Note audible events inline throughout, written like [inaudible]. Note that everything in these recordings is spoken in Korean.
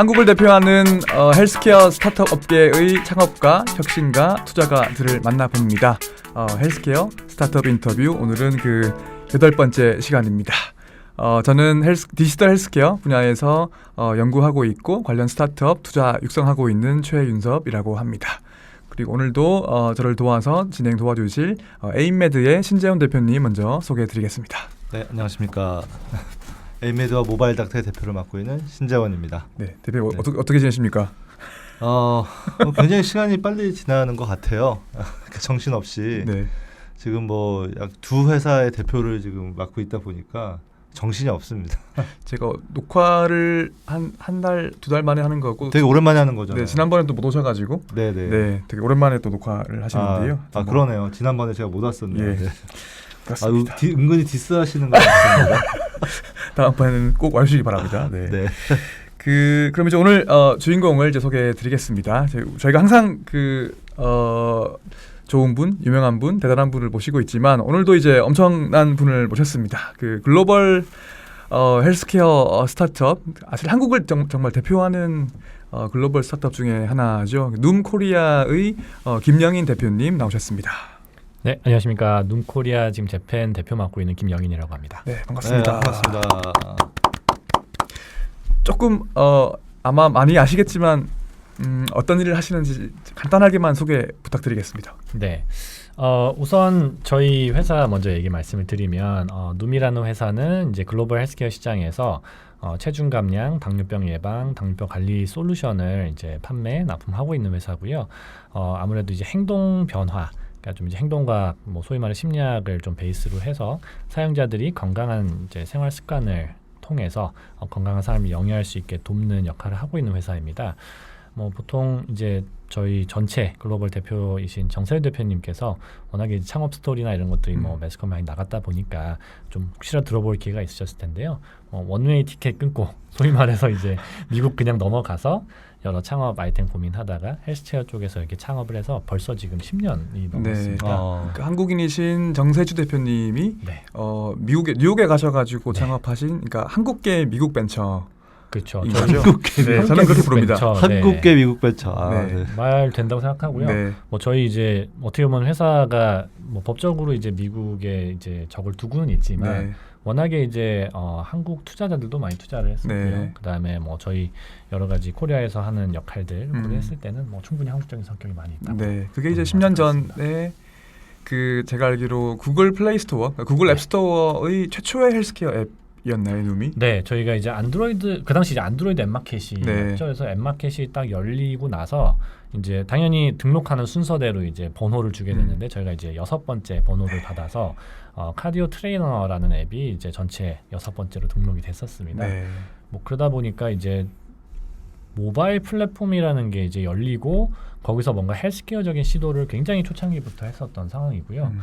한국을 대표하는 어, 헬스케어 스타트업 업계의 창업가, 혁신가, 투자가들을 만나봅니다. 어, 헬스케어 스타트업 인터뷰 오늘은 그 여덟 번째 시간입니다. 어, 저는 헬스, 디지털 헬스케어 분야에서 어, 연구하고 있고 관련 스타트업 투자 육성하고 있는 최윤섭이라고 합니다. 그리고 오늘도 어, 저를 도와서 진행 도와주실 어, 에임메드의 신재훈 대표님 먼저 소개해드리겠습니다. 네, 안녕하십니까. 에이메드와 모바일 닥터의 대표를 맡고 있는 신재원입니다. 네, 대표 어, 네. 어떻게 어떻게 지내십니까? 어, 뭐 굉장히 시간이 빨리 지나가는 것 같아요. [laughs] 정신 없이 네, 지금 뭐 약 두 회사의 대표를 지금 맡고 있다 보니까 정신이 없습니다. [laughs] 제가 녹화를 한 한 달 두 달 만에 하는 거고 되게 오랜만에 하는 거잖아요. 네, 지난번에 또 못 오셔가지고 네, 네. 네. 되게 오랜만에 또 녹화를 하시는데요. 아, 아 뭐 그러네요. 지난번에 제가 못 왔었네요. 예, 네. 아, [laughs] 그렇습니다. 우- 디, 은근히 디스하시는 것 같습니다. [laughs] 다음번에는 꼭 와주시기 바랍니다. 네. 네. 그 그럼 이제 오늘 어, 주인공을 이제 소개해드리겠습니다. 저희- 저희가 항상 그 어, 좋은 분, 유명한 분, 대단한 분을 모시고 있지만 오늘도 이제 엄청난 분을 모셨습니다. 그 글로벌 어, 헬스케어 어, 스타트업, 사실 한국을 정, 말 대표하는 어, 글로벌 스타트업 중에 하나죠. 눔 코리아의 어, 김영인 대표님 나오셨습니다. 네, 안녕하십니까. 눔코리아 지금 재팬 대표 맡고 있는 김영인이라고 합니다. 네, 반갑습니다. 네, 반갑습니다. 조금 어, 아마 많이 아시겠지만 음, 어떤 일을 하시는지 간단하게만 소개 부탁드리겠습니다. 네. 어, 우선 저희 회사 먼저 얘기 말씀을 드리면 어, 눔이라는 회사는 이제 글로벌 헬스케어 시장에서 어, 체중 감량, 당뇨병 예방, 당뇨병 관리 솔루션을 이제 판매, 납품하고 있는 회사고요. 어, 아무래도 이제 행동 변화 그러니까 좀 이제 행동과 뭐 소위 말해 심리학을 좀 베이스로 해서 사용자들이 건강한 이제 생활 습관을 통해서 어, 건강한 삶을 영위할 수 있게 돕는 역할을 하고 있는 회사입니다. 뭐 보통 이제 저희 전체 글로벌 대표이신 정세윤 대표님께서 워낙에 창업 스토리나 이런 것들이 뭐 음. 매스컴 많이 나갔다 보니까 좀 혹시라도 들어볼 기회가 있으셨을 텐데요. 어, 원웨이 티켓 끊고 [laughs] 소위 말해서 이제 미국 그냥 넘어가서 여러 창업 아이템 고민하다가 헬스체어 쪽에서 이렇게 창업을 해서 벌써 지금 10년이 넘었습니다. 어, 그 한국인이신 정세주 대표님이 네, 어, 미국에 뉴욕에 가셔가지고 네. 창업하신 그러니까 한국계 미국 벤처 그렇죠. 한국계 네, 미국 저는 그렇게 부릅니다. 벤처, 네. 한국계 미국 벤처. 아, 네. 네. 말 된다고 생각하고요. 네, 뭐 저희 이제 어떻게 보면 회사가 뭐 법적으로 이제 미국에 이제 적을 두고는 있지만 네, 워낙에 이제 어, 한국 투자자들도 많이 투자를 했었고요. 네. 그다음에 뭐 저희 여러 가지 코리아에서 하는 역할들을 음. 했을 때는 뭐 충분히 한국적인 성격이 많이 있다. 네. 그게 이제 음, 10년 맞습니다. 전에 그 제가 알기로 구글 플레이 스토어, 그러니까 구글 네. 앱 스토어의 최초의 헬스케어 앱이었나요, 누미? 네, 저희가 이제 안드로이드 그 당시 이제 안드로이드 앱마켓이 네. 그래서 앱마켓이 딱 열리고 나서 이제 당연히 등록하는 순서대로 이제 번호를 주게 음. 됐는데 저희가 이제 여섯 번째 번호를 받아서 어, 카디오 트레이너라는 앱이 이제 전체 여섯 번째로 등록이 됐었습니다. 네. 뭐 그러다 보니까 이제 모바일 플랫폼이라는 게 이제 열리고 거기서 뭔가 헬스케어적인 시도를 굉장히 초창기부터 했었던 상황이고요. 음,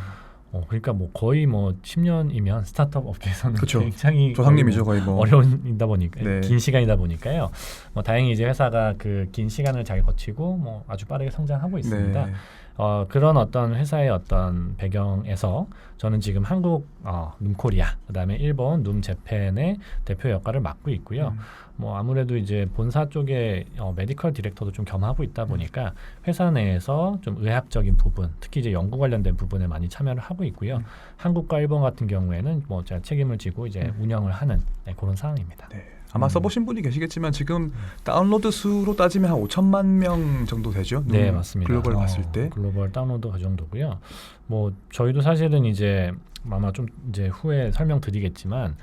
어 그러니까 뭐 거의 뭐 10년이면 스타트업 업계에서는 그쵸. 굉장히 조상님이죠, 거의 뭐. 어려운이다 보니까 네. 긴 시간이다 보니까요. 뭐 다행히 이제 회사가 그 긴 시간을 잘 거치고 뭐 아주 빠르게 성장하고 있습니다. 네. 어, 그런 어떤 회사의 어떤 배경에서 저는 지금 한국 어, 눔코리아 그다음에 일본 눔재팬의 대표 역할을 맡고 있고요. 음, 뭐 아무래도 이제 본사 쪽에 어, 메디컬 디렉터도 좀 겸하고 있다 음. 보니까 회사 내에서 좀 의학적인 부분, 특히 이제 연구 관련된 부분에 많이 참여를 하고 있고요. 음. 한국과 일본 같은 경우에는 뭐 제가 책임을 지고 이제 음. 운영을 하는 네, 그런 상황입니다. 네. 아마 음. 써보신 분이 계시겠지만 지금 다운로드 수로 따지면 한 5천만 명 정도 되죠. 네, 음, 맞습니다. 글로벌 어, 봤을 때. 글로벌 다운로드 그 정도고요. 뭐 저희도 사실은 이제 아마 좀 이제 후에 설명드리겠지만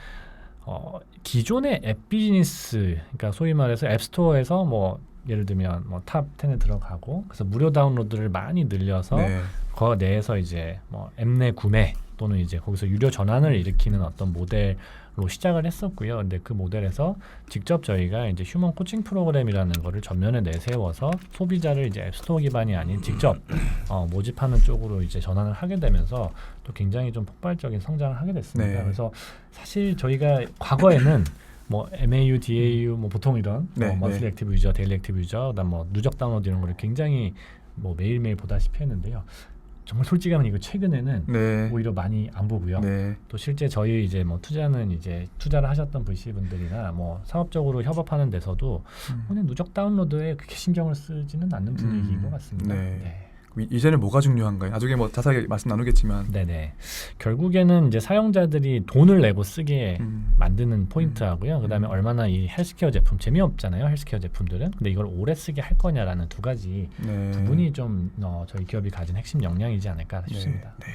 어, 기존의 앱 비즈니스, 그러니까 소위 말해서 앱스토어에서 뭐 예를 들면 뭐탑 10에 들어가고 그래서 무료 다운로드를 많이 늘려서 네. 그 내에서 이제 뭐 앱 내 구매 또는 이제 거기서 유료 전환을 일으키는 어떤 모델 로 시작을 했었고요. 근데 그 모델에서 직접 저희가 이제 휴먼 코칭 프로그램이라는 거를 전면에 내세워서 소비자를 이제 앱스토어 기반이 아닌 직접 [clears throat] 어, 모집하는 쪽으로 이제 전환을 하게 되면서 또 굉장히 좀 폭발적인 성장을 하게 됐습니다. 네. 그래서 사실 저희가 과거에는 뭐 MAU, DAU 뭐 보통 이런 네, 뭐 먼슬리 네. 액티브 유저, 데일리 액티브 유저, 그다음 뭐 누적 다운로드 이런 거를 굉장히 뭐 매일매일 보다시피 했는데요. 정말 솔직하면 이거 최근에는 네. 오히려 많이 안 보고요. 네. 또 실제 저희 이제 뭐 투자는 이제 투자를 하셨던 VC 분들이나 뭐 사업적으로 협업하는 데서도 음. 오늘 누적 다운로드에 그렇게 신경을 쓰지는 않는 분위기인 음, 것 같습니다. 네. 네. 이- 이제는 뭐가 중요한가요? 나중에 뭐 자세하게 말씀 나누겠지만. 네네. 결국에는 이제 사용자들이 돈을 내고 쓰게 음. 만드는 포인트하고요. 그다음에 음. 얼마나 이 헬스케어 제품 재미없잖아요. 헬스케어 제품들은. 근데 이걸 오래 쓰게 할 거냐라는 두 가지 네. 부분이 좀 어, 저희 기업이 가진 핵심 역량이지 않을까 싶습니다. 네.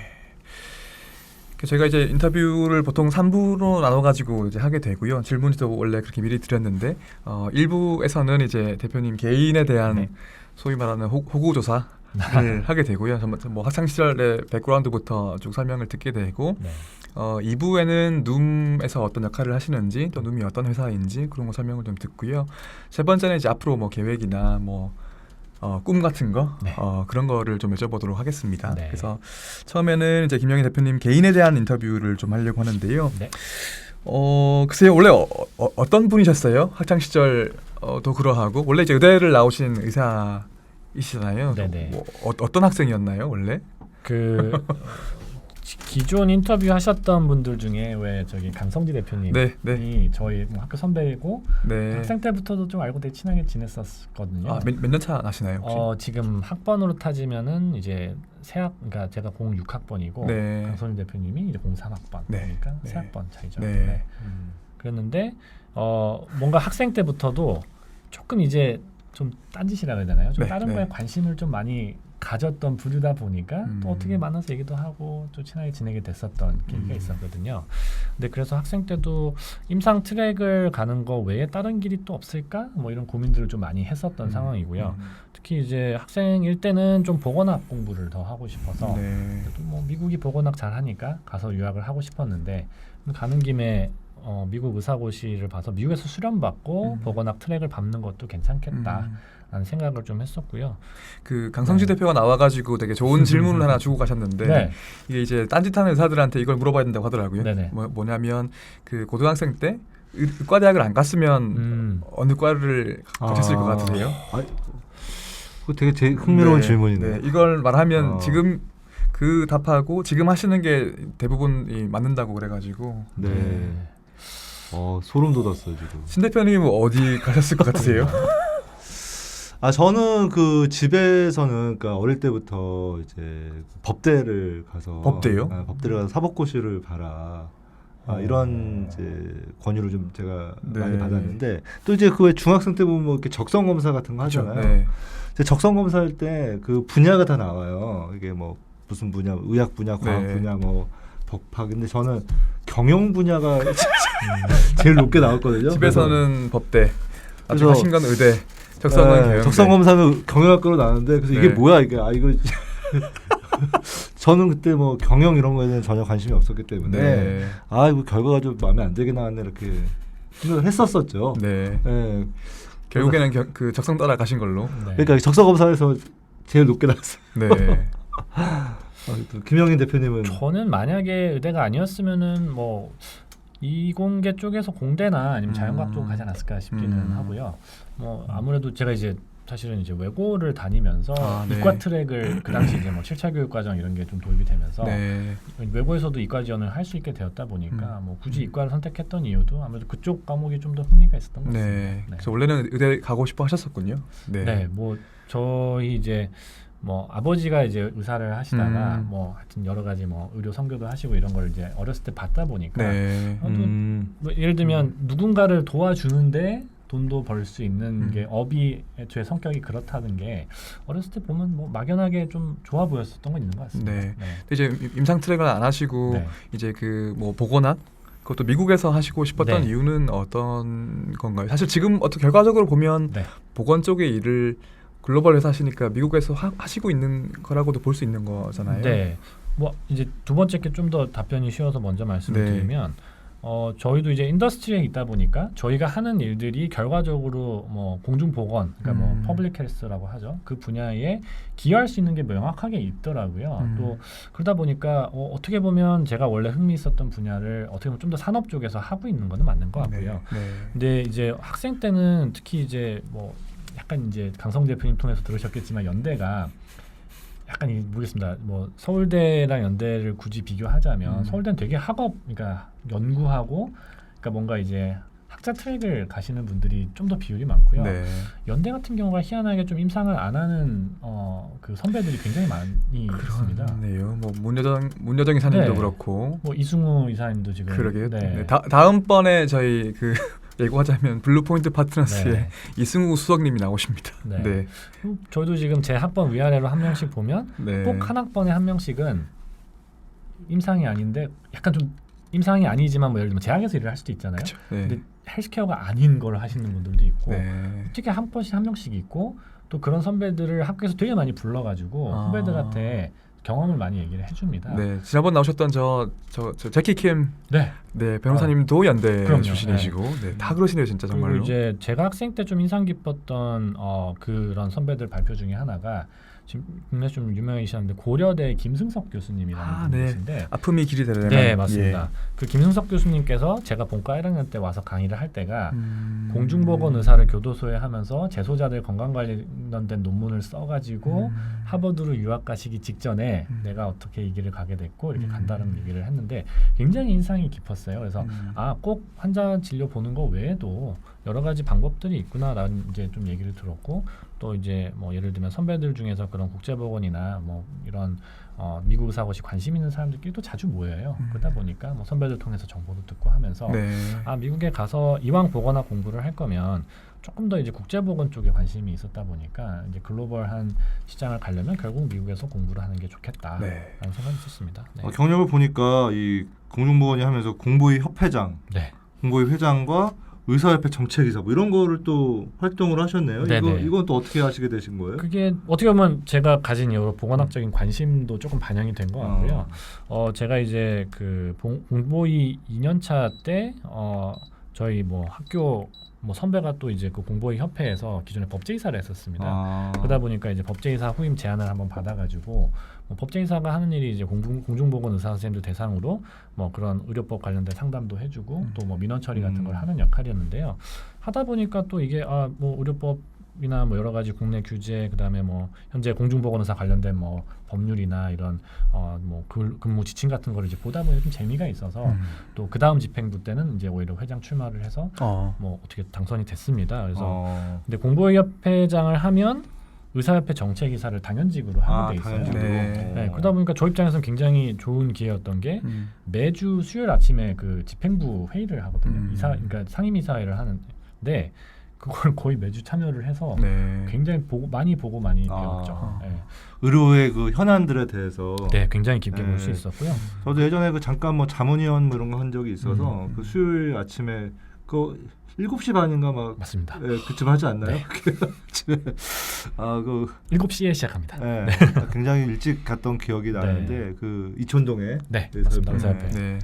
그 제가 이제 인터뷰를 보통 3부로 나눠 가지고 이제 하게 되고요. 질문도 원래 그렇게 미리 드렸는데 어 1부에서는 이제 대표님 개인에 대한 네. 소위 말하는 호, 호구 조사 를 [laughs] 하게 되고요. 뭐 학창 시절의 백그라운드부터 쭉 설명을 듣게 되고 네. 어 2부에는 눔에서 어떤 역할을 하시는지 또 눔이 어떤 회사인지 그런 거 설명을 좀 듣고요. 세 번째는 이제 앞으로 뭐 계획이나 뭐 어, 꿈 같은 거 네. 어, 그런 거를 좀 여쭤보도록 하겠습니다. 네. 그래서 처음에는 이제 김영희 대표님 개인에 대한 인터뷰를 좀 하려고 하는데요. 네. 어 글쎄요 원래 어, 어, 떤 분이셨어요? 학창 시절도 그러하고 원래 이제 의대를 나오신 의사 이시잖아요. 네네. 뭐, 어, 어떤 학생이었나요 원래? 그 어, 기- 기존 인터뷰 하셨던 분들 중에 왜 저기 강성지 대표님이 네, 네, 저희 뭐 학교 선배이고 네. 학생 때부터도 좀 알고 되게 친하게 지냈었거든요. 아 몇 년 차 나시나요 혹시? 어, 지금 학번으로 따지면은 이제 새학 그러니까 제가 06학번이고 네. 강선일 대표님이 이제 03학번 네. 그러니까 네. 새 학번 차이죠. 네. 네. 그랬는데 어 뭔가 학생 때부터도 조금 이제 좀 딴짓이라 해야 되나요? 좀 네, 다른 네. 거에 관심을 좀 많이 가졌던 부류다 보니까 음. 또 어떻게 만나서 얘기도 하고 또 친하게 지내게 됐었던 계기가 음. 있었거든요. 근데 그래서 학생 때도 임상 트랙을 가는 거 외에 다른 길이 또 없을까? 뭐 이런 고민들을 좀 많이 했었던 음, 상황이고요. 음. 특히 이제 학생일 때는 좀 보건학 공부를 더 하고 싶어서 네. 뭐 미국이 보건학 잘 하니까 가서 유학을 하고 싶었는데 가는 김에 어, 미국 의사고시를 봐서 미국에서 수련 받고 음. 보건학 트랙을 밟는 것도 괜찮겠다 라는 음. 생각을 좀 했었고요. 그 강성지 네. 대표가 나와가지고 되게 좋은 질문을 하나 [laughs] 주고 가셨는데 네, 이게 이제 딴짓하는 의사들한테 이걸 물어봐야 된다고 하더라고요. 네네. 뭐, 뭐냐면 그 고등학생 때 의- 의과대학을 안 갔으면 음. 어느 과를 가셨을 것 같으세요? 아, 되게 제 흥미로운 네, 질문이네. 네, 이걸 말하면 어. 지금 그 답하고 지금 하시는 게 대부분이 맞는다고 그래가지고 네. 어 소름 돋았어요 지금. 신 대표님 어디 가셨을 것 같으세요? [laughs] 아 저는 그 집에서는 그러니까 어릴 때부터 이제 법대를 가서 법대요? 아, 법대를 가서 사법고시를 봐라. 아, 어. 이런 이제 권유를 좀 제가 네. 많이 받았는데 또 이제 그 왜 중학생 때 보면 뭐 이렇게 적성 검사 같은 거 그렇죠. 하잖아요. 네. 이제 적성 검사할 때 그 분야가 다 나와요. 이게 뭐 무슨 분야, 의학 분야, 과학 네. 분야, 뭐 법학. 근데 저는 경영 분야가 [laughs] [laughs] 제일 높게 나왔거든요. 집에서는 법대, 나중에 그래서- 하신 건 의대, 적성은 네, 경영대. 적성 검사는 경영학과로 나왔는데 그래서 이게 네. 뭐야 이게 아 이거 [laughs] 저는 그때 뭐 경영 이런 거에 대한 전혀 관심이 없었기 때문에 네. 아 이거 결과가 좀 마음에 안 들게 나왔네 이렇게 생각을 했었었죠. 네. 네. 결국에는 겨, 그 적성 따라 가신 걸로. 네. 그러니까 적성 검사에서 제일 높게 나왔어요. 네. [laughs] 아, 또 김영인 대표님은 저는 만약에 의대가 아니었으면은 뭐 이공계 쪽에서 공대나 아니면 자연과학 음. 쪽 가지 않았을까 싶기는 음. 하고요. 뭐 아무래도 제가 이제 사실은 이제 외고를 다니면서 아, 네. 이과 트랙을 그 당시 이제 뭐 7차 교육 과정 이런 게 좀 도입이 되면서 네. 외고에서도 이과 지원을 할 수 있게 되었다 보니까 음. 뭐 굳이 이과를 선택했던 이유도 아무래도 그쪽 과목이 좀 더 흥미가 있었던 것 같습니다. 네. 그래서 원래는 의대 가고 싶어 하셨었군요. 네. 네, 뭐 저희 이제 뭐 아버지가 이제 의사를 하시다가 음. 뭐 하여튼 여러 가지 뭐 의료 선교도 하시고 이런 걸 이제 어렸을 때 봤다 보니까 네. 아, 또 음, 뭐 예를 들면 누군가를 도와주는데 돈도 벌 수 있는 음. 게 업이 애초에 성격이 그렇다는 게 어렸을 때 보면 뭐 막연하게 좀 좋아 보였었던 건 있는 것 같습니다. 네. 근데 이제 임- 임상 트랙을 안 하시고 네. 이제 그 뭐 보건학 그것도 미국에서 하시고 싶었던 네. 이유는 어떤 건가요? 사실 지금 어떻게 결과적으로 보면 네. 보건 쪽의 일을 글로벌 회사 하시니까 미국에서 하, 하시고 있는 거라고도 볼 수 있는 거잖아요. 네. 뭐 이제 두 번째 게 좀 더 답변이 쉬워서 먼저 말씀을 네. 드리면 어 저희도 이제 인더스트리에 있다 보니까 저희가 하는 일들이 결과적으로 뭐 공중 보건 그러니까 음. 뭐 퍼블릭 헬스라고 하죠. 그 분야에 기여할 수 있는 게 명확하게 있더라고요. 음. 또 그러다 보니까 어, 어떻게 보면 제가 원래 흥미 있었던 분야를 어떻게 보면 좀 더 산업 쪽에서 하고 있는 거는 맞는 것 같고요. 네. 네. 근데 이제 학생 때는 특히 이제 뭐 약간 이제 강성 대표님 통해서 들으셨겠지만 연대가 약간 이 모르겠습니다. 뭐 서울대랑 연대를 굳이 비교하자면 음. 서울대는 되게 학업, 그러니까 연구하고, 그러니까 뭔가 이제 학자 트랙을 가시는 분들이 좀 더 비율이 많고요. 네. 연대 같은 경우가 희한하게 좀 임상을 안 하는 어, 그 선배들이 굉장히 많이 있습니다. 그러네요. 뭐 문여정 문여정 이사님도 네. 그렇고 뭐 이승우 이사님도 지금 그러게요. 네. 네. 다, 다음번에 저희 그 예고하자면 블루포인트 파트너스의 네. 이승우 수석님이 나오십니다. 네. 네. 음, 저희도 지금 제 학번 위아래로 한 명씩 보면 네. 꼭한 학번에 한 명씩은 임상이 아닌데 약간 좀 임상이 아니지만 뭐 예를 들면 제약에서 일을 할 수도 있잖아요. 그쵸. 네. 근데 헬스케어가 아닌 걸 하시는 분들도 있고 네. 특히 한 번씩 한 명씩 있고 또 그런 선배들을 학교에서 되게 많이 불러가지고 아. 후배들한테 경험을 많이 얘기를 해줍니다. 네. 지난번 나오셨던 저저저 제키 킴 네. 네, 변호사님도 연대 그럼요. 출신이시고 네. 다 그러시네요, 진짜 그리고 정말로. 이제 제가 학생 때 좀 인상 깊었던 어, 그런 선배들 발표 중에 하나가 지금 국내 좀 유명하셨는데 고려대 김승석 교수님이라는 아, 네. 분이신데 아픔이 길이 되려면 네 맞습니다. 그 김승석 교수님께서 제가 본과 1학년 때 와서 강의를 할 때가 예. 음. 공중보건 의사를 교도소에 하면서 재소자들 건강 관련된 논문을 써가지고 음. 하버드로 유학 가시기 직전에 음. 내가 어떻게 이 길을 가게 됐고 이렇게 음. 간다는 얘기를 했는데 굉장히 인상이 깊었어요. 그래서 음. 아꼭 환자 진료 보는 거 외에도 여러 가지 방법들이 있구나라는 이제 좀 얘기를 들었고 또 이제 뭐 예를 들면 선배들 중에서 그런 국제보건이나 뭐 이런 어, 미국 의사고시 관심 있는 사람들끼리 또 자주 모여요. 음. 그러다 보니까 뭐 선배들 통해서 정보도 듣고 하면서 네. 아 미국에 가서 이왕 보거나 공부를 할 거면 조금 더 이제 국제보건 쪽에 관심이 있었다 보니까 이제 글로벌한 시장을 가려면 결국 미국에서 공부를 하는 게 좋겠다라는 네. 생각이 있었습니다. 네. 어, 경력을 보니까 이 공중보건이 하면서 공보위 협회장, 네. 공보위 회장과 의사협회 정책이사 뭐 이런 거를 또 활동을 하셨네요. 이거 네네. 이건 또 어떻게 하시게 되신 거예요? 그게 어떻게 보면 제가 가진 여러 보건학적인 관심도 조금 반영이 된 것 같고요. 어 제가 이제 그 봉- 공보위 2년차 때 어 저희 뭐 학교 뭐 선배가 또 이제 그 공보위 협회에서 기존에 법제이사를 했었습니다. 아. 그러다 보니까 이제 법제이사 후임 제안을 한번 받아가지고 뭐 법제이사가 하는 일이 이제 공중, 공중 보건 의사 선생님들 대상으로 뭐 그런 의료법 관련된 상담도 해주고 음. 또뭐 민원 처리 같은 음. 걸 하는 역할이었는데요. 하다 보니까 또 이게 아 뭐 의료법 이나 뭐 여러 가지 국내 규제 그다음에 뭐 현재 공중보건 의사 관련된 뭐 법률이나 이런 어뭐 근무 지침 같은 거를 이제 보다 보니 좀 재미가 있어서 음. 또그 다음 집행부 때는 이제 오히려 회장 출마를 해서 어. 뭐 어떻게 당선이 됐습니다. 그래서 어. 근데 공보협회장을 하면 의사협회 정책이사를 당연직으로 하게 아, 돼 있어요. 당연직으로. 네. 네, 그러다 보니까 저 입장에서는 굉장히 좋은 기회였던 게 음. 매주 수요일 아침에 그 집행부 회의를 하거든요. 음. 이사, 그러니까 상임이사회를 하는데 그걸 거의 매주 참여를 해서 네. 굉장히 보고 많이 보고 많이 아. 배웠죠. 네. 의료의 그 현안들에 대해서 네, 굉장히 깊게 볼수 네. 있었고요. 저도 예전에 그 잠깐 뭐 자문위원 뭐 이런 거 한 적이 있어서 음. 그 수요일 아침에 그 7시 반인가 막 맞습니다. 예, 그쯤 하지 않나요? 네. 아그 7시에 시작합니다. 예, 굉장히 일찍 갔던 기억이 나는데 그 이촌동에 네, 의사협회. 맞습니다. 의사협회. 네.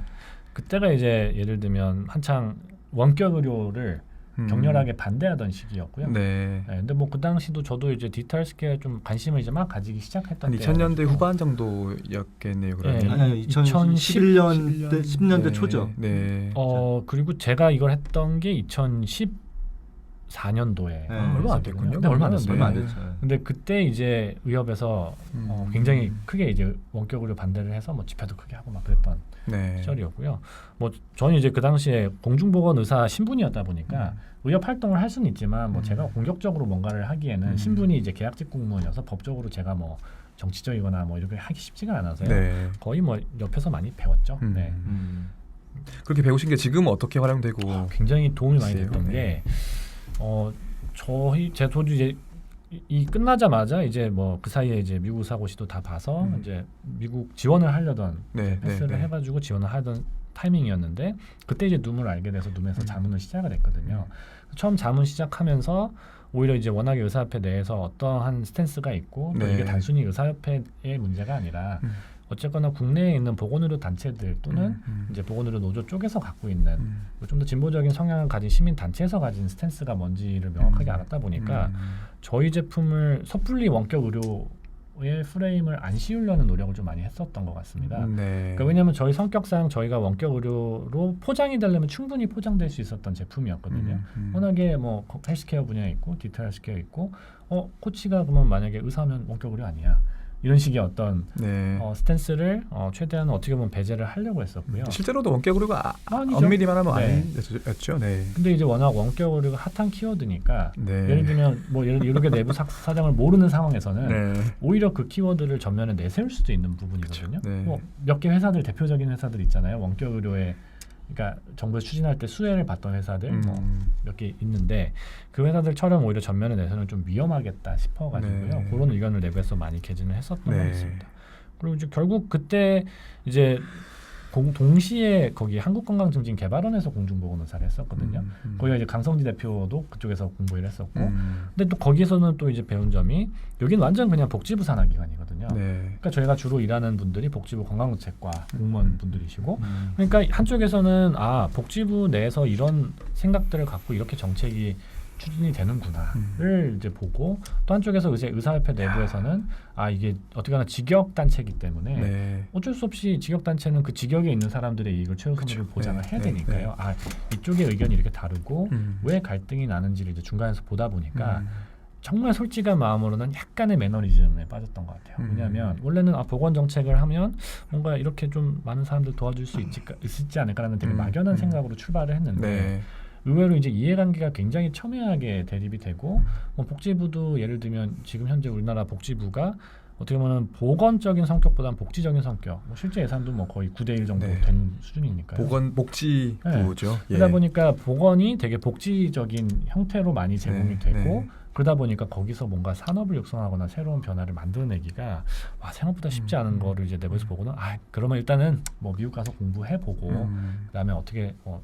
그때가 이제 예를 들면 한창 원격 의료를 음. 격렬하게 반대하던 시기였고요. 네. 네, 근데 뭐 그 당시도 저도 이제 디지털 스케어에 좀 관심을 이제 막 가지기 시작했던 한때 2000년대 후반 정도였겠네요. 그러면. 네. 아니, 아니 2011년 때 10년대 네. 초죠. 네. 어 그리고 제가 이걸 했던 게 2014년도에 네. 얼마 안 됐군요. 네, 얼마 안 네. 됐어요. 얼마 안 됐죠. 근데 그때 이제 의협에서 음. 어, 굉장히 크게 이제 원격 의료 반대를 해서 뭐 집회도 크게 하고 막 그랬던 네. 시절이었고요. 뭐 저는 이제 그 당시에 공중보건 의사 신분이었다 보니까 음. 의협 활동을 할 수는 있지만 뭐 음. 제가 공격적으로 뭔가를 하기에는 음. 신분이 이제 계약직 공무원이어서 법적으로 제가 뭐 정치적이거나 뭐 이렇게 하기 쉽지가 않아서요. 네. 거의 뭐 옆에서 많이 배웠죠. 음. 네. 음. 그렇게 배우신 게 지금 어떻게 활용되고 굉장히 도움이 많이. 됐던 네. 게 어, 저희 제 저도 이제 이- 이 끝나자마자 이제 뭐 그 사이에 이제 미국 사고시도 다 봐서 음. 이제 미국 지원을 하려던 네, 네, 패스를 네. 해가지고 지원을 하던 타이밍이었는데 그때 이제 눔을 알게 돼서 눔에서 음. 자문을 시작을 했거든요. 처음 자문 시작하면서 오히려 이제 워낙에 의사협회 내에서 어떠한 스탠스가 있고 또 네. 이게 단순히 의사협회의 문제가 아니라 음. 어쨌거나 국내에 있는 보건의료 단체들 또는 음, 음. 이제 보건의료 노조 쪽에서 갖고 있는 음. 좀더 진보적인 성향을 가진 시민 단체에서 가진 스탠스가 뭔지를 명확하게 음. 알았다 보니까 음. 저희 제품을 섣불리 원격 의료 의 프레임을 안 씌우려는 노력을 좀 많이 했었던 것 같습니다. 네. 그러니까 왜냐하면 저희 성격상 저희가 원격 의료로 포장이 되려면 충분히 포장될 수 있었던 제품이었거든요. 음, 음. 워낙에 뭐 거- 헬스케어 분야에 있고 디지털 헬스케어 있고 어 코치가 그러면 만약에 의사면 원격 의료 아니야 이런 식의 어떤 네. 어, 스탠스를 어, 최대한 어떻게 보면 배제를 하려고 했었고요. 실제로도 원격 의료가 아, 아니죠. 엄밀히 말하면 네. 아니었죠. 네. 근데 이제 워낙 원격 의료가 핫한 키워드니까 네. 예를 들면 뭐 예를 이렇게 내부 사, 사정을 모르는 상황에서는 네. 오히려 그 키워드를 전면에 내세울 수도 있는 부분이거든요. 네. 뭐몇 개 회사들 대표적인 회사들 있잖아요. 원격 의료에 그러니까 정부에 추진할 때 수혜를 받던 회사들 음. 뭐몇개 있는데 그 회사들처럼 오히려 전면에 내서는 좀 위험하겠다 싶어가지고요. 네. 그런 의견을 내부에서 많이 개진을 했었던 네. 것 같습니다. 그리고 이제 결국 그때 이제 공, 동시에 거기 한국건강증진개발원에서 공중보건의사를 했었거든요. 음, 음. 거기가 이제 강성지 대표도 그쪽에서 공부를 했었고 음. 근데 또 거기서는 또 이제 배운 점이 여기는 완전 그냥 복지부 산하기관이거든요. 네. 그러니까 저희가 주로 일하는 분들이 복지부 건강정책과 공무원 분들이시고 음. 그러니까 한쪽에서는 아 복지부 내에서 이런 생각들을 갖고 이렇게 정책이 추진이 되는구나를 이제 보고 또 한쪽에서 의사, 의사협회 내부에서는 아 이게 어떻게 하나 직역 단체이기 때문에 네. 어쩔 수 없이 직역 단체는 그 직역에 있는 사람들의 이익을 최우선으로. 보장을 네, 해야 네, 되니까요. 아 이쪽의 의견이 이렇게 다르고 음. 왜 갈등이 나는지를 이제 중간에서 보다 보니까 음. 정말 솔직한 마음으로는 약간의 매너리즘에 빠졌던 것 같아요. 음. 왜냐하면 원래는 아, 보건 정책을 하면 뭔가 이렇게 좀 많은 사람들 도와줄 수 있지, 있지 않을까라는 되게 음. 막연한 음. 생각으로 출발을 했는데 네. 의외로 이제 이해관계가 굉장히 첨예하게 대립이 되고 음. 뭐 복지부도 예를 들면 지금 현재 우리나라 복지부가 어떻게 보면 보건적인 성격보다는 복지적인 성격. 뭐 실제 예산도 뭐 거의 9대 1 정도 네. 되는 수준이니까요. 보건 복지부죠. 예. 그러다 보니까 보건이 되게 복지적인 형태로 많이 제공이 네, 되고 네. 그러다 보니까 거기서 뭔가 산업을 육성하거나 새로운 변화를 만들어내기가 와 생각보다 쉽지 음, 않은 음. 거를 이제 내부에서 보고는 아 그러면 일단은 뭐 미국 가서 공부해 보고 음. 그다음에 어떻게 어,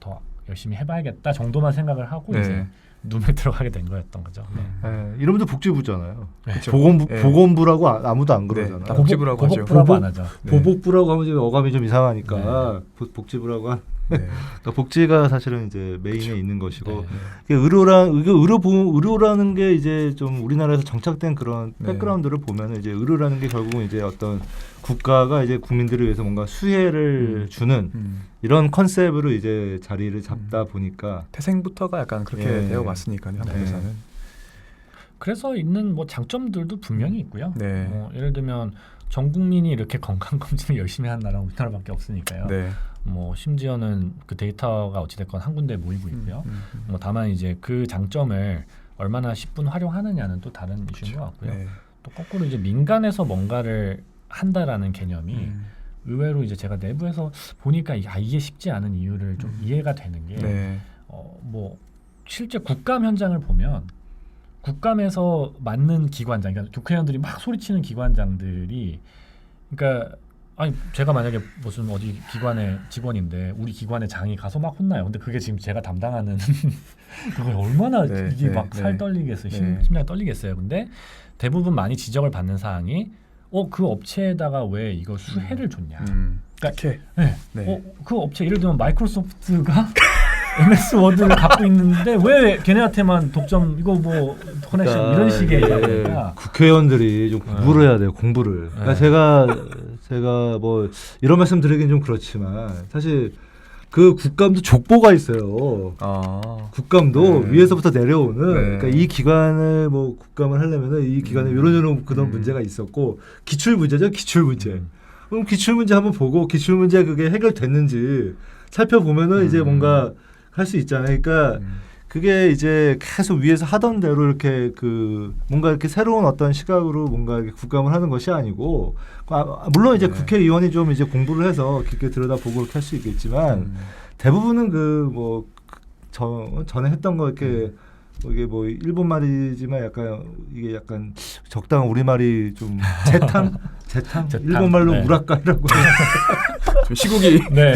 더 열심히 해봐야겠다 정도만 생각을 하고 네. 이제 눈에 [laughs] 들어가게 된 거였던 거죠. 네. 예, 이름도 복지부잖아요. 그쵸. 보건부 예. 보건부라고 아, 아무도 안 그러잖아. 네, 다 복지부라고 하죠. 고복부라고 보복- 안 하죠. 네. 보복부라고 하면 좀 어감이 좀 이상하니까 보- 복지부라고 한 네. 그러니까 복지가 사실은 이제 메인에 있는 것이고 네. 의료란 이게 의료 보 의료라는 게 이제 좀 우리나라에서 정착된 그런 네. 백그라운드를 보면 이제 의료라는 게 결국은 이제 어떤 국가가 이제 국민들을 위해서 뭔가 수혜를 음. 주는 음. 이런 컨셉으로 이제 자리를 잡다 보니까 태생부터가 약간 그렇게 예. 되어 왔으니까요. 네. 한국에서는. 그래서 있는 뭐 장점들도 분명히 있고요. 네. 뭐 예를 들면 전 국민이 이렇게 건강 검진을 [laughs] 열심히 하는 나라는 우리나라밖에 없으니까요. 네. 뭐 심지어는 그 데이터가 어찌됐건 한 군데 모이고 있고요. 음, 음, 뭐 다만 이제 그 장점을 얼마나 10분 활용하느냐는 또 다른 이슈인 것 같고요. 네. 또 거꾸로 이제 민간에서 뭔가를 한다라는 개념이 음. 의외로 이제 제가 내부에서 보니까 이- 아 이게 쉽지 않은 이유를 좀 음. 이해가 되는 게 네. 어, 뭐 실제 국감 현장을 보면 국감에서 맞는 기관장, 그러니까 국회의원들이 막 소리치는 기관장들이 그러니까 아니 제가 만약에 무슨 어디 기관의 직원인데 우리 기관의 장이 가서 막 혼나요. 근데 그게 지금 제가 담당하는 [laughs] 그걸 얼마나 네, 이게 네, 막살 네. 떨리겠어요. 심, 네. 심장 떨리겠어요. 근데 대부분 많이 지적을 받는 사항이 어 그 업체에다가 왜 이거 수혜를 줬냐? 음. 그러니까 이렇게. 네. 네. 어, 그 업체 예를 들면 마이크로소프트가 [laughs] MS 워드를 갖고 있는데 왜 걔네한테만 독점 이거 뭐 커넥션 이런 식의 이게 얘기가 국회의원들이 좀 공부를 해야 돼요 공부를. 그러니까 네. 제가 제가 뭐 이런 말씀 드리긴 좀 그렇지만 사실 그 국감도 족보가 있어요. 아. 국감도 네. 위에서부터 내려오는 네. 그러니까 이 기관을 뭐 국감을 하려면은 이 기관에 음. 이런 이런 그런 음. 문제가 있었고 기출 문제죠 기출 문제. 음. 그럼 기출 문제 한번 보고 기출 문제 그게 해결됐는지 살펴보면은 이제 음. 뭔가 할 수 있잖아요. 그러니까 음. 그게 이제 계속 위에서 하던 대로 이렇게 그 뭔가 이렇게 새로운 어떤 시각으로 뭔가 이렇게 국감을 하는 것이 아니고 아, 물론 이제 네. 국회의원이 좀 이제 공부를 해서 깊게 들여다보고 이렇게 할 수 있겠지만 음. 대부분은 그 뭐 전에 했던 거 이렇게 음. 뭐 이게 뭐 일본 말이지만 약간 이게 약간 적당한 우리 말이 좀 재탕 [laughs] 재탕 일본 말로 네. 우라카이라고 [laughs] 좀 시국이 [laughs] 네.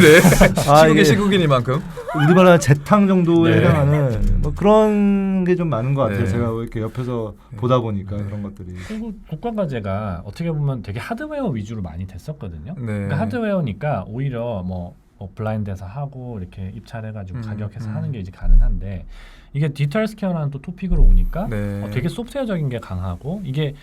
아, 시국이 이게- 시국이니만큼. 우리 말하는 재탕 정도에 네. 해당하는 뭐 그런 게 좀 많은 것 같아요. 네. 제가 이렇게 옆에서 네. 보다 보니까 네. 그런 것들이. 그리고 국가과제가 어떻게 보면 되게 하드웨어 위주로 많이 됐었거든요. 네. 그러니까 하드웨어니까 오히려 뭐, 뭐 블라인드에서 하고 이렇게 입찰해가지고 음, 가격해서 음. 하는 게 이제 가능한데 이게 디테일 스퀘어라는 또 토픽으로 오니까 네. 어, 되게 소프트웨어적인 게 강하고 이게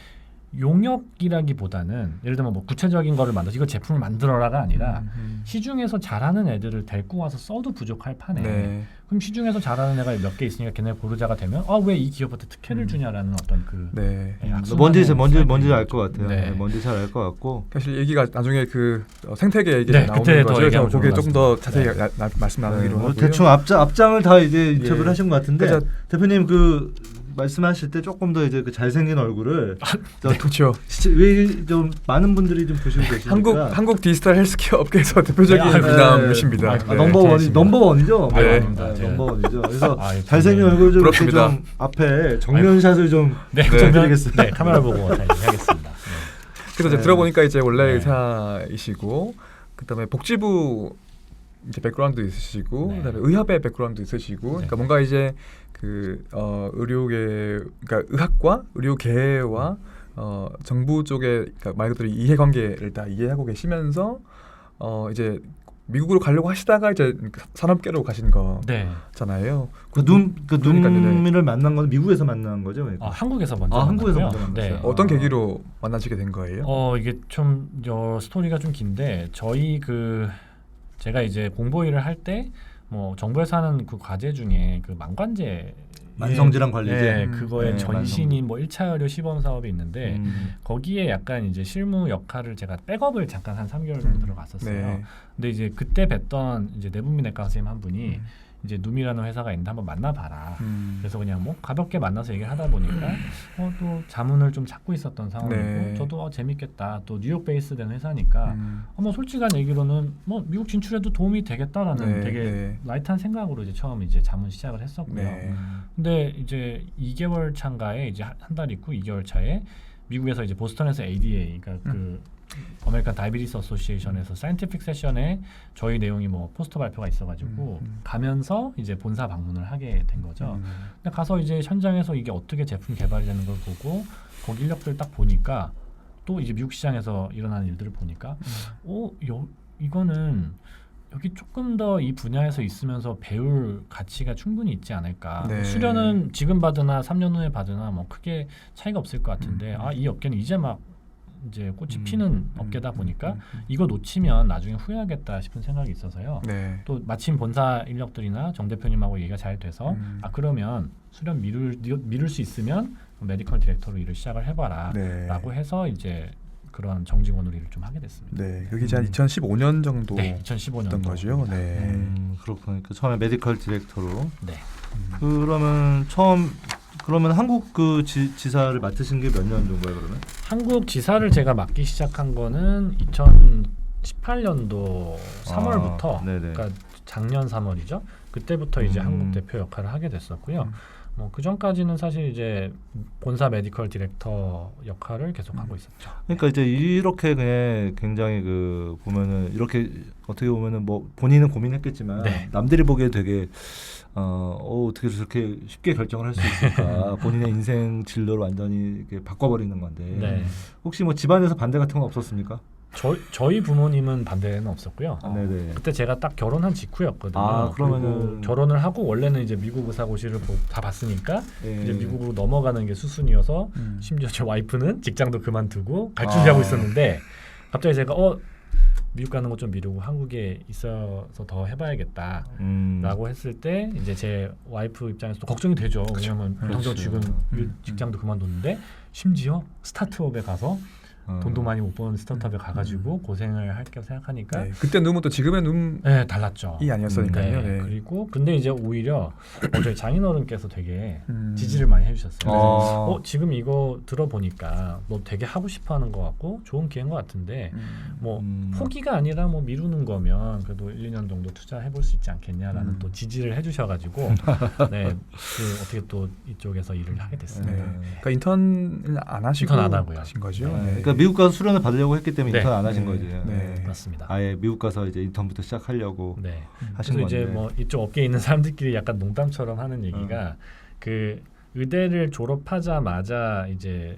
용역이라기보다는 예를 들면 뭐 구체적인 거를 만들어 이거 제품을 만들어라가 아니라 음, 시중에서 잘하는 애들을 데리고 와서 써도 부족할 판에 네. 그럼 시중에서 잘하는 애가 몇 개 있으니까 걔네 고르자가 되면 아 왜 이 기업한테 특혜를 음. 주냐라는 어떤 그 네. 예, 뭔지 뭔지 사이클이 뭔지 알. 것 같아요. 네. 네. 뭔지 잘 알 것 같고. 사실 얘기가 나중에 그 어, 생태계 얘기 네, 나오는 그때 더 거죠. 그래서 거기에 조금 것 더. 자세히 나, 나, 말씀 나누기로 네, 뭐 하고요. 대충 앞장 앞장을 다 이제 인터뷰를 예. 하신 것 같은데 그래서- 대표님 그 말씀하실 때 조금 더 이제 그 잘생긴 얼굴을 저 그렇죠. 왜좀 많은 분들이 좀 보시고 [laughs] 계시니까 한국 한국 디지털 헬스케어 업계에서 [laughs] 대표적인 네, 아, 미남이십니다. 아, 네. 넘버 원이. 넘버 원이죠. 네. 넘버 원이죠. 그래서 아, 예, 잘생긴 저는- 얼굴 좀 이렇게. 좀 앞에 정면샷을 좀 네, 네. 그러면 드리겠습니다. 네, 카메라 보고 다 얘기하겠습니다. 네. 그래서 이제 네. 들어보니까 이제 원래 네. 의사이시고 그다음에 복지부 이제 백그라운드 있으시고 네. 그다음에 의협의 백그라운드 있으시고 네. 그러니까 뭔가 이제 그 어, 의료계 그러니까 의학과 의료계와 어, 정부 쪽에 그러니까 말 그대로 이해관계를 다 이해하고 계시면서 어, 이제 미국으로 가려고 하시다가 이제 산업계로 가신 네. 거잖아요. 그눈 그 그러니까요, 네. 눈을 만난 건 미국에서 만난 거죠. 그러니까. 아, 한국에서 먼저 아, 한국에서 만났고요. 먼저 네. 만났어요. 어떤 아. 계기로 만나시게 된 거예요? 어 이게 좀 어, 스토리가 좀 긴데 저희 그 제가 이제 공보 일을 할 때 뭐 정부에서 하는 그 과제 중에 그 망관제 만성질환 관리제. 네, 음, 그거에 네, 전신이 뭐 1차 의료 시범 사업이 있는데 음. 거기에 약간 이제 실무 역할을 제가 백업을 잠깐 한 3개월 정도 음, 들어갔었어요. 네. 근데 이제 그때 뵀던 이제 내분비내과 선생님 한 분이 음. 이제 누미라는 회사가 있는데 한번 만나봐라. 음. 그래서 그냥 뭐 가볍게 만나서 얘기를 하다 보니까 어, 또 자문을 좀 찾고 있었던 상황이고 네. 저도 어, 재밌겠다. 또 뉴욕 베이스 된 회사니까 음. 어, 뭐 솔직한 얘기로는 뭐 미국 진출에도 도움이 되겠다라는 네, 되게 네. 라이트한 생각으로 이제 처음 이제 자문 시작을 했었고요. 네. 근데 이제 2개월 차인가에 이제 한 달 있고 2개월 차에 미국에서 이제 보스턴에서 ADA 그러니까 그 아메리칸 다이비티스 어소시에이션에서 사이언티픽 세션에 저희 내용이 뭐 포스터 발표가 있어가지고 음, 음. 가면서 이제 본사 방문을 하게 된 거죠. 음. 근데 가서 이제 현장에서 이게 어떻게 제품 개발이 되는 걸 보고 거기 인력들 딱 보니까 또 이제 미국 시장에서 일어나는 일들을 보니까 어, 여, 이거는 여기 조금 더 이 분야에서 있으면서 배울 가치가 충분히 있지 않을까. 네. 수련은 지금 받으나 3년 후에 받으나 뭐 크게 차이가 없을 것 같은데 음. 아, 이 업계는 이제 막 이제 꽃이 음. 피는 음, 업계다 음, 보니까 음, 음. 이거 놓치면 나중에 후회하겠다 싶은 생각이 있어서요. 네. 또 마침 본사 인력들이나 정 대표님하고 얘기가 잘 돼서 음. 아 그러면 수련 미룰 미룰 수 있으면 메디컬 디렉터로 일을 시작을 해봐라라고 네. 해서 이제 그런 정직원으로 일을 좀 하게 됐습니다. 네. 그게 이제 한 음. 2015년 정도 네, 2015년 였던 거죠. 네. 음, 그렇군요. 그 처음에 메디컬 디렉터로. 네. 그러면 처음 그러면 한국 그 지, 지사를 맡으신 게 몇 년 정도예요, 그러면? 한국 지사를 제가 맡기 시작한 거는 2018년도 3월부터 아, 네네. 그러니까 작년 3월이죠. 그때부터 이제 음. 한국 대표 역할을 하게 됐었고요. 음. 뭐그 전까지는 사실 이제 본사 메디컬 디렉터 역할을 계속 음. 하고 있었죠. 그러니까 이제 이렇게 그냥 굉장히 그 보면은 이렇게 어떻게 보면은 뭐 본인은 고민했겠지만 네. 남들이 보기에 되게 어, 어 어떻게 저렇게 쉽게 결정을 할 수 있을까 [laughs] 본인의 인생 진로를 완전히 이렇게 바꿔버리는 건데 네. 혹시 뭐 집안에서 반대 같은 건 없었습니까? 저, 저희 부모님은 반대는 없었고요. 아, 네네. 그때 제가 딱 결혼한 직후였거든요. 아, 그리고 결혼을 하고 원래는 이제 미국 의사고시를 보- 다 봤으니까 예. 이제 미국으로 넘어가는 게 수순이어서 음. 심지어 제 와이프는 직장도 그만두고 갈 아. 준비하고 있었는데 갑자기 제가 어 미국 가는 거 좀 미루고 한국에 있어서 더 해봐야겠다라고 음. 했을 때 이제 제 와이프 입장에서도 걱정이 되죠. 왜냐하면 당장 그렇지. 지금 일- 음, 직장도 그만뒀는데 심지어 스타트업에 가서 어. 돈도 많이 못 버는 스타트업에 가가지고 고생을 할게 생각하니까 네. 그때 눈은 또 지금의 눈이 네, 달랐죠. 아니었으니까요. 네, 네. 그리고 근데 이제 오히려 어, 저희 장인어른께서 되게 음. 지지를 많이 해주셨어요. 아. 어 지금 이거 들어보니까 너 되게 하고 싶어하는 것 같고 좋은 기회인 것 같은데 음. 뭐 음. 포기가 아니라 뭐 미루는 거면 그래도 1, 2년 정도 투자해 볼 수 있지 않겠냐라는 음. 또 지지를 해주셔가지고 [laughs] 네, 그 어떻게 또 이쪽에서 일을 하게 됐습니다. 네. 네. 그러니까 인턴은 안 하시고 인턴 안 하고요. 하신 거죠. 네. 네. 그러니까 미국 가서 수련을 받으려고 했기 때문에 네. 인턴 안 하신 네. 거지. 네. 네. 맞습니다. 아예 미국 가서 이제 인턴부터 시작하려고 네. 하신 그래서 건데. 이제 뭐 이쪽 업계에 있는 사람들끼리 약간 농담처럼 하는 얘기가 그 의대를 졸업하자마자 이제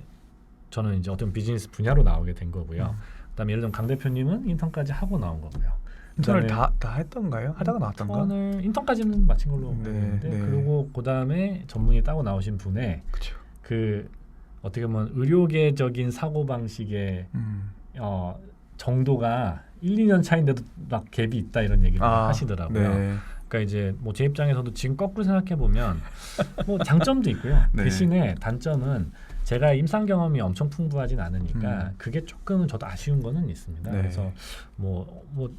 저는 이제 어떤 비즈니스 분야로 나오게 된 거고요. 그다음에 예를 들면 강 대표님은 인턴까지 하고 나온 거고요. 인턴을 다, 다 했던가요? 하다가 나왔던가? 인턴을 인턴까지는 마친 걸로 네, 알고 있는데 네. 그리고 그다음에 전문의 따고 나오신 분의 그렇죠. 그 어떻게 보면 의료계적인 사고 방식의 음. 어, 정도가 1, 2년 차인데도 막 갭이 있다 이런 얘기를 아, 하시더라고요. 네. 그러니까 이제 뭐 제 입장에서도 지금 거꾸로 생각해 보면 뭐 장점도 있고요. [laughs] 네. 대신에 단점은 제가 임상 경험이 엄청 풍부하진 않으니까 음. 그게 조금은 저도 아쉬운 거는 있습니다. 네. 그래서 뭐뭐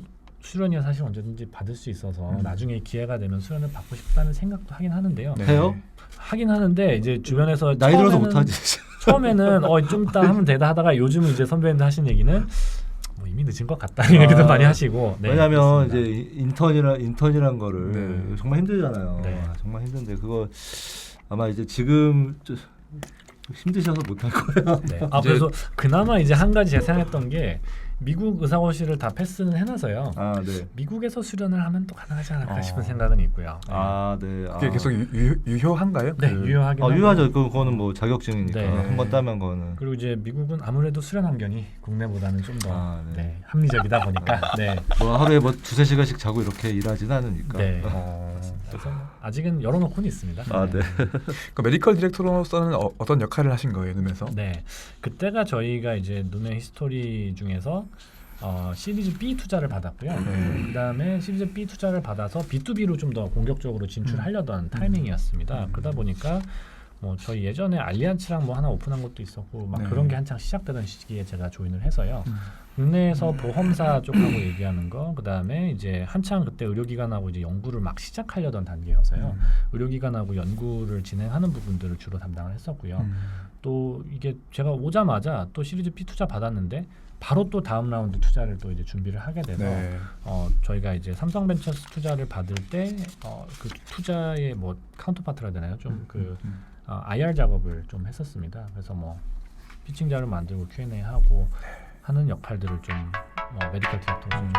수련이야 사실 언제든지 받을 수 있어서 음. 나중에 기회가 되면 수련을 받고 싶다는 생각도 하긴 하는데요. 네. 해요? 하긴 하는데 이제 주변에서 나이 들어서 못하지. [laughs] 처음에는 어 좀 이따 하면 되다 하다가 요즘은 이제 선배님들 하신 얘기는 뭐 이미 늦은 것 같다 이런 얘기도 아, 많이 하시고 네, 왜냐하면 그렇습니다. 이제 인턴이라 인턴이란 거를 네. 정말 힘들잖아요. 네. 아, 정말 힘든데 그거 아마 이제 지금 좀 힘드셔서 못할 거예요. 네. 아 그래서 그나마 이제 한 가지 제가 생각했던 게 미국 의사고시를 다 패스는 해놔서요. 아 네. 미국에서 수련을 하면 또 가능하지 않을까 어. 싶은 생각은 있고요. 네. 아 네. 아. 그게 계속 유, 효한가요 네, 유효하긴 아. 유효하죠. 그 그거는 뭐 자격증이니까 네. 한 번 따면 거는. 그리고 이제 미국은 아무래도 수련 환경이 국내보다는 좀 더 아, 네. 네, 합리적이다 보니까 [laughs] 네. 뭐 하루에 뭐 두세 시간씩 자고 이렇게 일하진 않으니까. 네. 어. 그래서 아직은 열어놓고는 있습니다. 아 네. [laughs] 그 메디컬 디렉터로서는 어, 어떤 역할을 하신 거예요, 눈에서? 네, 그때가 저희가 이제 눈의 히스토리 중에서 어, 시리즈 B 투자를 받았고요. 네. 그 다음에 시리즈 B 투자를 받아서 B2B로 좀 더 공격적으로 진출하려던 타이밍이었습니다. 음. 그러다 보니까 뭐 저희 예전에 알리안츠랑 뭐 하나 오픈한 것도 있었고 막 네. 그런 게 한창 시작되던 시기에 제가 조인을 해서요. 음. 국내에서 보험사 쪽하고 얘기하는 거, 그 다음에 이제 한창 그때 의료기관하고 이제 연구를 막 시작하려던 단계여서요. 음. 의료기관하고 연구를 진행하는 부분들을 주로 담당을 했었고요. 음. 또 이게 제가 오자마자 또 시리즈 B 투자 받았는데 바로 또 다음 라운드 투자를 또 이제 준비를 하게 돼서 네. 어 저희가 이제 삼성벤처스 투자를 받을 때어그 투자의 뭐 카운터파트라 되나요? 좀그 음. 어, IR 작업을 좀 했었습니다. 그래서 뭐 피칭 자료 만들고 Q&A 하고 하는 역할들을 좀 어, 메디컬 디렉터로 좀